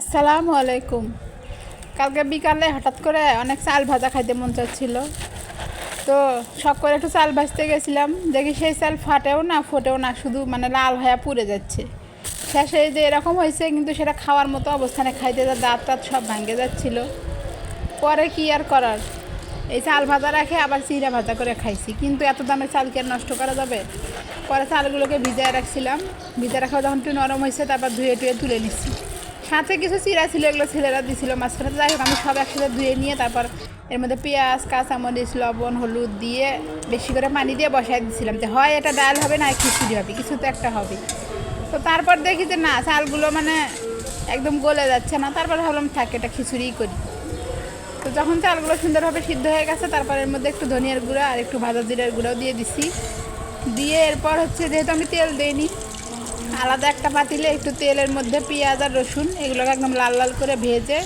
আসসালামু আলাইকুম। কালকে বিকালে হঠাৎ করে অনেক চাল ভাজা খাইতে মন চাচ্ছিল। তো শখ করে একটু চাল ভাজতে গেছিলাম। দেখি সেই চাল ফাটেও না, ফোটেও না, শুধু মানে লাল হয়ে পুড়ে যাচ্ছে। শেষে যে এরকম হয়েছে, কিন্তু সেটা খাওয়ার মতো অবস্থানে খাইতে যা দাঁত টাত সব ভাঙে যাচ্ছিল। পরে কি আর করার? এই চাল ভাজা রাখে আবার চিরা ভাজা করে খাইছি। কিন্তু এত দামের চাল কি আর নষ্ট করা যাবে? পরে চালগুলোকে ভিজায় রাখছিলাম। ভিজে রাখা যখন একটু নরম হয়েছে, তারপর ধুয়ে টুয়ে তুলে নিচ্ছি সাথে কিছু চিরা ছিল, এগুলো ছেলেরা দিছিল মাঝখানে যাই হোক, আমি সব একসাথে ধুয়ে নিয়ে তারপর এর মধ্যে পেঁয়াজ, কাঁচামরিচ, লবণ, হলুদ দিয়ে বেশি করে পানি দিয়ে বসাই দিয়েছিলাম যে হয় এটা ডাল হবে না খিচুড়ি হবে, কিছু তো একটা হবে। তো তারপর দেখি যে না, চালগুলো মানে একদম গলে যাচ্ছে না, তারপর ভাবলাম থাক, এটা খিচুড়িই করি। তো যখন চালগুলো সুন্দরভাবে সিদ্ধ হয়ে গেছে, তারপর এর মধ্যে একটু ধনিয়ার গুঁড়া আর একটু ভাজা জিরার গুঁড়াও দিয়ে দিছি। দিয়ে এরপর হচ্ছে, যেহেতু আমি তেল দিইনি আলাদা একটা পাতিলে একটু তেলের মধ্যে পেঁয়াজ আর রসুন, এগুলোকে একদম লাল লাল করে ভেজে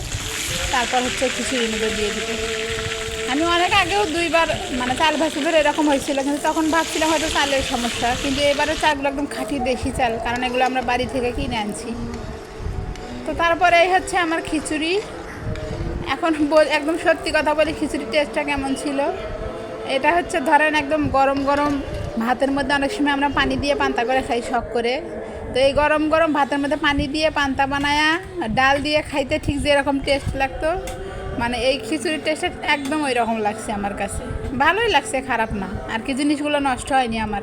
তারপর হচ্ছে খিচুড়ির মধ্যে দিয়ে দিতে আমি অনেক আগেও দুইবার মানে চাল ভাসি ধরে এরকম হয়েছিল, কিন্তু তখন ভাবছিলাম হয়তো চালের সমস্যা, কিন্তু এবারে চালগুলো একদম খাঁটি দেশি চাল, কারণ এগুলো আমরা বাড়ি থেকে কিনে আনছি। তো তারপরে এই হচ্ছে আমার খিচুড়ি। এখন একদম সত্যি কথা বলি, খিচুড়ির টেস্টটা কেমন ছিল? এটা হচ্ছে ধরেন একদম গরম গরম ভাতের মধ্যে অনেক সময় আমরা পানি দিয়ে পান্তা করে খাই শখ করে। তো এই গরম গরম ভাতের মধ্যে পানি দিয়ে পান্তা বানায়া, ডাল দিয়ে খাইতে ঠিক যেরকম টেস্ট লাগতো। মানে এই খিচুড়ির টেস্টে একদম ওই রকম লাগছে আমার কাছে। ভালোই লাগছে, খারাপ না। আর কি জিনিসগুলো নষ্ট হয়নি আমার।